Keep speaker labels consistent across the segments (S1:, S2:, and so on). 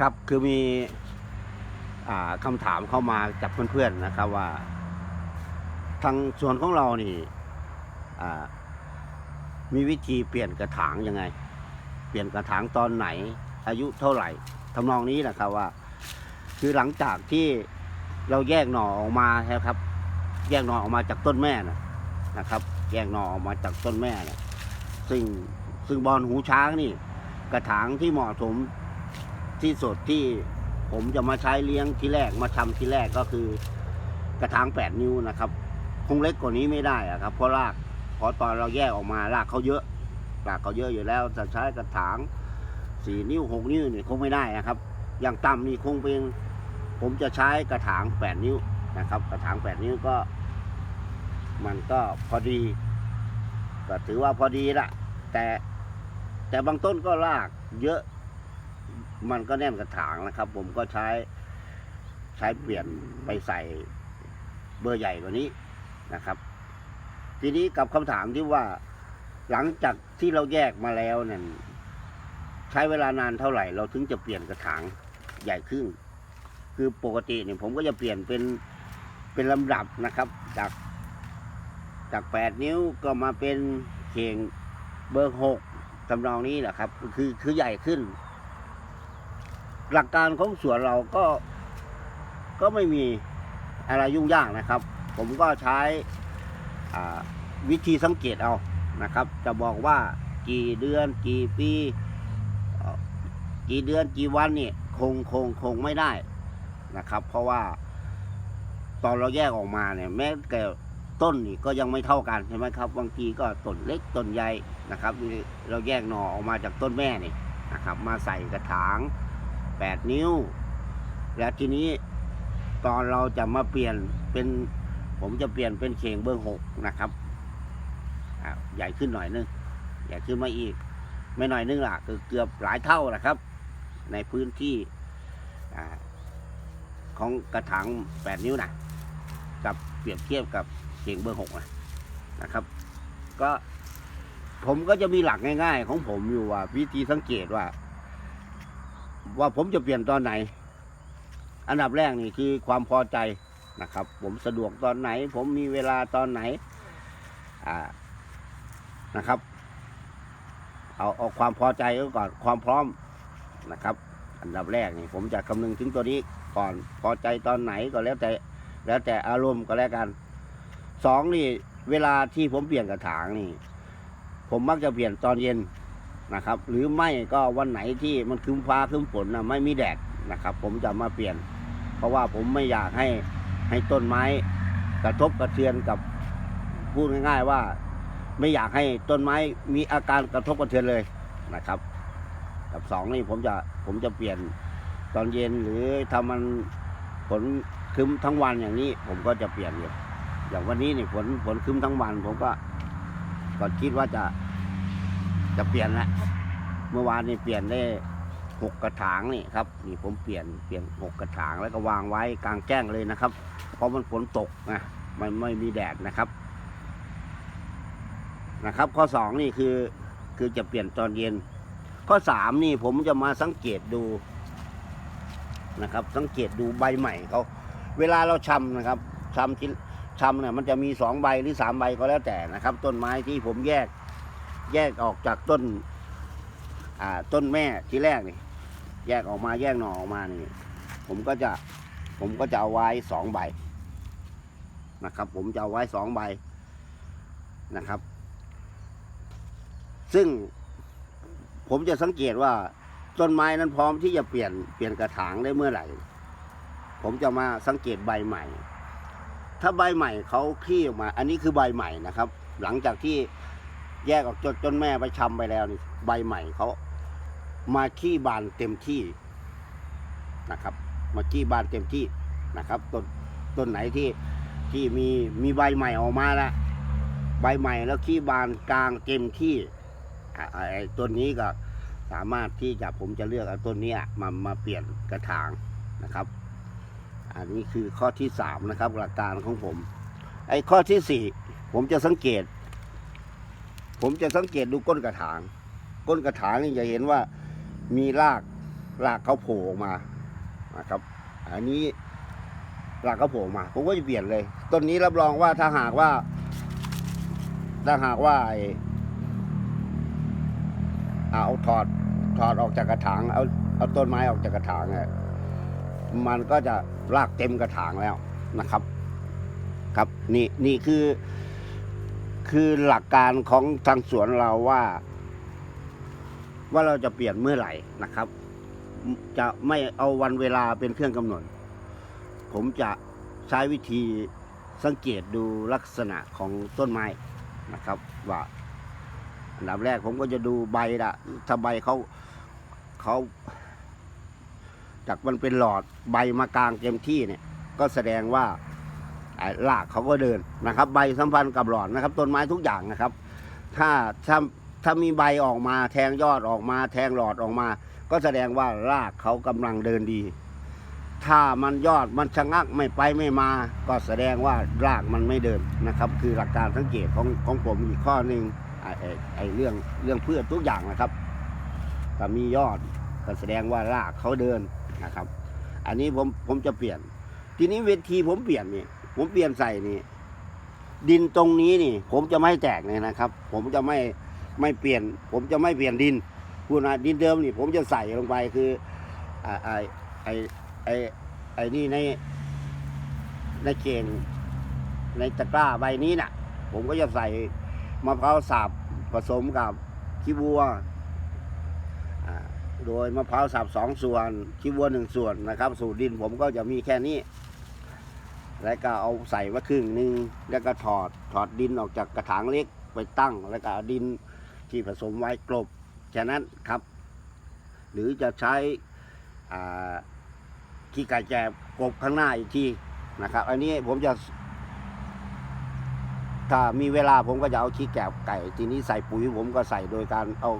S1: ครับคือมีอ่าคำถามเข้ามาจากเพื่อนๆนะครับว่า ทางส่วนของเรานี่มีวิธีเปลี่ยนกระถางยังไง เปลี่ยนกระถางตอนไหน อายุเท่าไหร่ทำนองนี้นะครับว่า คือหลังจากที่เราแยกหน่อออกมาใช่ครับ แยกหน่อออกมาจากต้นแม่นะนะครับ แยกหน่อออกมาจากต้นแม่นะซึ่งซึ่งบอลหูช้างนี่ กระถางที่เหมาะสม ที่สดที่ผมจะมาใช้เลี้ยงที่แรกมาทำที่แรกก็คือกระถางแปดนิ้วนะครับคงเล็กกว่านี้ไม่ได้อะครับ เพราะรากพราะตอนเราแยกออกมารากเขาเยอะรากเขาเยอะอยู่แล้วจะใช้กระถางสี่นิ้วหกนิ้วเนี่ยคงไม่ได้นะครับ อย่างต่ำนี่คงเป็นผมจะใช้กระถางแปดนิ้วนะครับ กระถางแปดนิ้วก็ มันก็พอดีก็ถือว่าพอดีละแต่แต่บางต้นก็รากเยอะ มันก็แน่นกระถางนะครับ ผมก็ใช้ใช้เปลี่ยนไปใส่เบอร์ใหญ่กว่านี้นะครับ ทีนี้กับคำถามที่ว่าหลังจากที่เราแยกมาแล้วเนี่ยใช้เวลานานเท่าไหร่ เราถึงจะเปลี่ยนกระถางใหญ่ขึ้น คือปกติเนี่ยผมก็จะเปลี่ยนเป็นเป็นลำดับนะครับ จากจากแปดนิ้วก็มาเป็นเข่งเบอร์หกทำนองนี้แหละครับ คือคือใหญ่ขึ้น หลักการของสวนเราก็ก็ไม่มีอะไรยุ่งยากนะครับ ผมก็ใช้วิธีสังเกตเอานะครับ จะบอกว่ากี่เดือนกี่ปี กี่เดือนกี่วันเนี่ยคงคงคงไม่ได้นะครับ เพราะว่าตอนเราแยกออกมาเนี่ยแม้แต่ต้นนี่ก็ยังไม่เท่ากันใช่ไหมครับบางทีก็ต้นเล็กต้นใหญ่นะครับ เราแยกหน่อออกมาจากต้นแม่นี่นะครับ มาใส่กระถาง แปดนิ้ว แล้วทีนี้ตอนเราจะมาเปลี่ยนเป็น ผมจะเปลี่ยนเป็นเข่งเบอร์หกนะครับใหญ่ขึ้นหน่อยนึงใหญ่ขึ้นมาอีก ไม่หน่อยนึงล่ะคือเกือบหลายเท่านะครับ ในพื้นที่อของกระถางแปดนิ้วนะกับเปรียบเทียบกับเข่งเบอร์หกนะนะครับ ก็ผมก็จะมีหลักง่าย ๆ ของผมอยู่ว่าวิธีสังเกตว่า ว่าผมจะเปลี่ยนตอนไหน อันดับแรกนี่คือความพอใจนะครับ ผมสะดวกตอนไหน ผมมีเวลาตอนไหนอ่านะครับ เอาเอาความพอใจก่อนความพร้อมนะครับ อันดับแรกนี่ผมจะคำนึงถึงตัวนี้ก่อนพอใจตอนไหนก็แล้วแต่ แล้วแต่อารมณ์ก็แล้วกันสองนี่ เวลาที่ผมเปลี่ยนกระถางนี่ ผมมักจะเปลี่ยนตอนเย็น นะครับ หรือไม่ก็วันไหนที่มันครึ้มฟ้าครึ้มฝนนะไม่มีแดดนะครับ ผมจะมาเปลี่ยน เพราะว่าผมไม่อยากให้ให้ต้นไม้กระทบกระเทือนกับพูดง่าย ๆ ว่า ไม่อยากให้ต้นไม้มีอาการกระทบกระเทือนเลยนะครับ กับสองนี่ผมจะผมจะเปลี่ยนตอนเย็นหรือถ้ามันฝนคึ้มทั้งวันอย่างนี้ ผมก็จะเปลี่ยนอยู่อย่างวันนี้นี่ฝนฝนคึ้มทั้งวัน ผมก็ก็คิดว่าจะ จะเปลี่ยนละเมื่อวานนี่เปลี่ยนได้หกกระถางนี่ครับนี่ผมเปลี่ยนเปลี่ยนหกกระถางแล้วก็วางไว้กลางแจ้งเลยนะครับ เพราะมันฝนตกนะมันไม่มีแดดนะครับนะครับ ข้อสองนี่คือคือจะเปลี่ยนตอนเย็น ข้อสามนี่ผมจะมาสังเกตดูนะครับ สังเกตดูใบใหม่เขาเวลาเราชำนะครับชำที่ชำเนี่ยมันจะมีสองใบหรือสามใบก็แล้วแต่นะครับ ต้นไม้ที่ผมแยก แยกออกจากต้น อ่า ต้นแม่ที่แรกนี่ แยกออกมาแยกหน่อออกมานี่ ผมก็จะ ผมก็จะเอาไว้สองใบนะครับ ผมจะเอาไว้สองใบนะครับ ซึ่งผมจะสังเกตว่าต้นไม้นั้นพร้อมที่จะเปลี่ยนเปลี่ยนกระถางได้เมื่อไหร่ ผมจะมาสังเกตใบใหม่ ถ้าใบใหม่เขาคลี่ออกมา อันนี้คือใบใหม่นะครับ หลังจากที่ แยกออกจนจนแม่ไปชำไปแล้วนี่ใบใหม่เขามาขี้บานเต็มที่นะครับ มาขี้บานเต็มที่นะครับต้นต้นไหนที่ที่มีมีใบใหม่ออกมาแล้วใบใหม่แล้วขี้บานกลางเต็มที่ไอ้ต้นนี้ก็สามารถที่จะผมจะเลือกเอาต้นนี้มามาเปลี่ยนกระถางนะครับ อันนี้คือข้อที่สามนะครับหลักการของผม ไอ้ข้อที่สี่ผมจะสังเกต ผมจะสังเกตดูก้นกระถาง ก้นกระถางนี่จะเห็นว่ามีรากรากเขาโผล่ออกมานะครับ อันนี้รากเขาโผล่มา ผมก็จะเปลี่ยนเลยต้นนี้รับรองว่าถ้าหากว่าถ้าหากว่าเอาถอดถอดออกจากกระถางเอาเอาต้นไม้ออกจากกระถางอะมันก็จะรากเต็มกระถางแล้วนะครับ ครับนี่นี่คือ คือหลักการของทางสวนเราว่า ว่าเราจะเปลี่ยนเมื่อไหร่นะครับ จะไม่เอาวันเวลาเป็นเครื่องกำหนด ผมจะใช้วิธีสังเกตดูลักษณะของต้นไม้นะครับ ว่าอันดับแรกผมก็จะดูใบละถ้าใบเขาเขาจากมันเป็นหลอดใบมากลางเต็มที่เนี่ย ก็แสดงว่า ไอ้รากเขาก็เดินนะครับ ใบสัมพันธ์กับหลอดนะครับ ต้นไม้ทุกอย่างนะครับ ถ้าถ้าถ้ามีใบออกมาแทงยอดออกมาแทงหลอดออกมา ก็แสดงว่ารากเขากำลังเดินดี ถ้ามันยอดมันชะงักไม่ไปไม่มา ก็แสดงว่ารากมันไม่เดินนะครับ คือหลักการสังเกตของของผมอีกข้อหนึ่งไอ้ไอ้ไอเรื่องเรื่องพืชทุกอย่างนะครับถ้ามียอดก็แสดงว่ารากเขาเดินนะครับ อันนี้ผมผมจะเปลี่ยน ทีนี้เวทีผมเปลี่ยนนี่ ผมเปลี่ยนใส่นี่ ดินตรงนี้นี่ ผมจะไม่แตกเลยนะครับ ผมจะไม่ไม่เปลี่ยน ผมจะไม่เปลี่ยนดินพูดนะดินเดิมนี่ ผมจะใส่ลงไปคืออ่าไอไอไอไอนี่ในในเกณฑ์ในตะกร้าใบนี้น่ะ ผมก็จะใส่มะพร้าวสับผสมกับขี้วัวโดยมะพร้าวสับสองส่วนขี้วัวหนึ่งส่วนนะครับ สูตรดินผมก็จะมีแค่นี้ แล้วก็เอาใส่ไว้ครึ่งหนึ่งแล้วก็ถอดถอดดินออกจากกระถางเล็กไปตั้ง แล้วก็เอาดินที่ผสมไว้กลบแค่นั้นครับ หรือจะใช้ขี้ไก่แจบกบข้างหน้าอีกทีนะครับ อันนี้ผมจะถ้ามีเวลาผมก็จะเอาขี้แกบไก่ ทีนี้ใส่ปุ๋ยผมก็ใส่โดยการเอา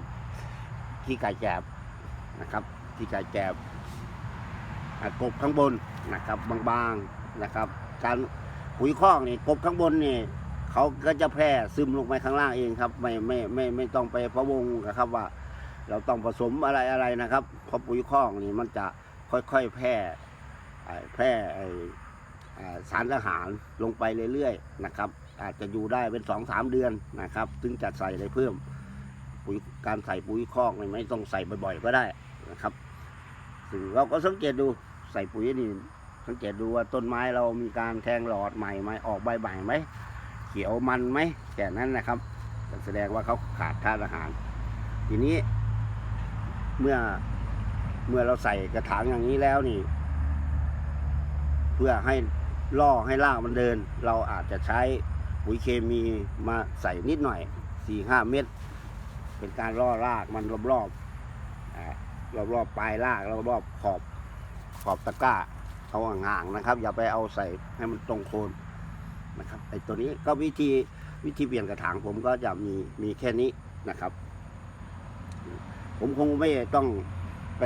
S1: ขี้ไก่แจบนะครับขี้ไก่แจบอะกบข้างบนนะครับบางๆนะครับ การปุ๋ยคอกนี่กบข้างบนนี่เขาก็จะแพร่ซึมลงไปข้างล่างเองครับ ไม่ไม่ไม่ไม่ต้องไปพะวงนะครับว่า เราต้องผสมอะไรอะไรนะครับเพราะปุ๋ยคอกนี่มันจะค่อยๆแพร่อ่าแพร่สารอาหารลงไปเรื่อยๆนะครับ อาจจะอยู่ได้เป็นสองสามเดือนนะครับถึงจะใส่อะไรเพิ่มปุ๋ยการใส่ปุ๋ยคอกนี่ไม่ต้องใส่บ่อยๆก็ได้นะครับซึ่งเราก็สังเกตดูใส่ปุ๋ยนี่ สังเกตดูว่าต้นไม้เรามีการแทงหลอดใหม่ไหมออกใบใหม่ไหมเขียวมันไหมแค่นั้นนะครับแสดงว่าเขาขาดธาตุอาหาร ทีนี้ เมื่อเมื่อเราใส่กระถางอย่างนี้แล้วนี่ เพื่อให้ล่อให้รากมันเดิน เราอาจจะใช้ปุ๋ยเคมีมาใส่นิดหน่อยสี่ห้าเม็ดเป็นการล่อรากมันรอบๆอ่ารอบปลายรากรอบๆขอบขอบตะกร้า เอาห่างๆนะครับ อย่าไปเอาใส่ให้มันตรงโคนนะครับไอ้ตัวนี้ก็วิธีวิธีเปลี่ยนกระถางผมก็จะมีมีแค่นี้นะครับ ผมคงไม่ต้องไป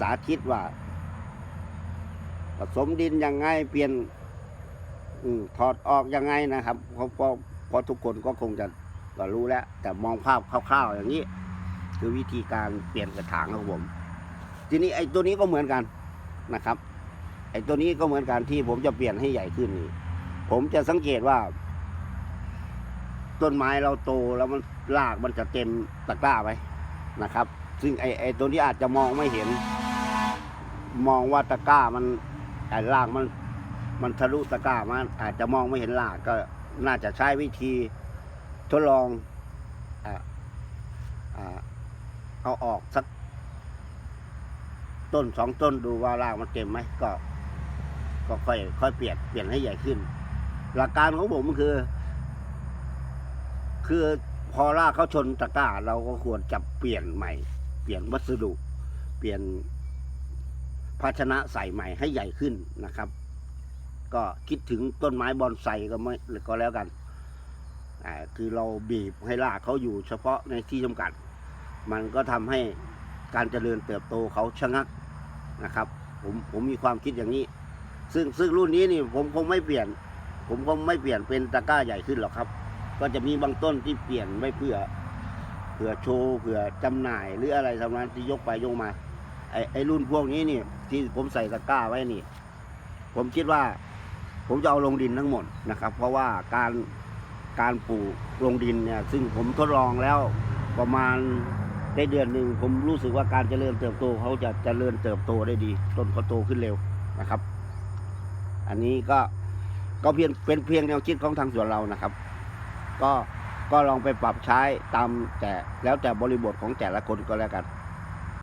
S1: สาธิตว่า ผสมดินยังไงเปลี่ยนอถอดออกยังไงนะครับเพราะเพราะเพราะทุกคนก็คงจะก็รู้แล้ว แต่มองภาพคร่าวๆอย่างนี้ คือวิธีการเปลี่ยนกระถางของผม ทีนี้ไอ้ตัวนี้ก็เหมือนกันนะครับ อ้ตัวนี้ก็เหมือนกันที่ผมจะเปลี่ยนให้ใหญ่ขึ้นนี่ผมจะสังเกตว่า ต้นไม้เราโตแล้วมันรากมันจะเต็มตะกร้าไว้นะครับ ซึ่งไอ้ไอ้ตัวนี้อาจจะมองไม่เห็น มองว่าตะกร้ามันไอ้รากมัน มันทะลุตะกร้ามันอาจจะมองไม่เห็นรากก็น่าจะใช้วิธีทดลองอเอาออกสักต้นสองต้นดูว่ารากมันเต็มไหมก็ ก็ค่อยค่อยเปลี่ยนเปลี่ยนให้ใหญ่ขึ้น หลักการของผมคือ คือพอรากเขาชนตะกร้า เราก็ควรจะเปลี่ยนใหม่ เปลี่ยนวัสดุ เปลี่ยนภาชนะใส่ใหม่ให้ใหญ่ขึ้นนะครับ ก็คิดถึงต้นไม้บอนไซก็ไม่ก็แล้วกันคือเราบีบให้รากเขาอยู่เฉพาะในที่จำกัด มันก็ทำให้การเจริญเติบโตเขาชะงักนะครับ ผมผมมีความคิดอย่างนี้ ซึ่งซึ่งรุ่นนี้นี่ผมคงไม่เปลี่ยน ผมคงไม่เปลี่ยนเป็นตะกร้าใหญ่ขึ้นหรอกครับ ก็จะมีบางต้นที่เปลี่ยนไว้เพื่อเพื่อโชว์เพื่อจำหน่ายหรืออะไรทำนั้นที่ยกไปยกมาไออ้ไอ้รุ่นพวกนี้นี่ที่ผมใส่ตะกร้าไว้นี่ ผมคิดว่า ผมจะเอาลงดินทั้งหมดนะครับ เพราะว่าการการปลูกลงดินเนี่ย ซึ่งผมทดลองแล้วประมาณได้เดือนหนึ่งผมรู้สึกว่าการเจริญเติบโตเขาจะเจริญเติบโตได้ดี ต้นเขาโตขึ้นเร็วนะครับ อันนี้ก็ก็เพียงเป็นเพียงแนวคิดของทางสวนเรานะครับ ก็ก็ลองไปปรับใช้ตามแต่แล้วแต่บริบทของแต่ละคนก็แล้วกัน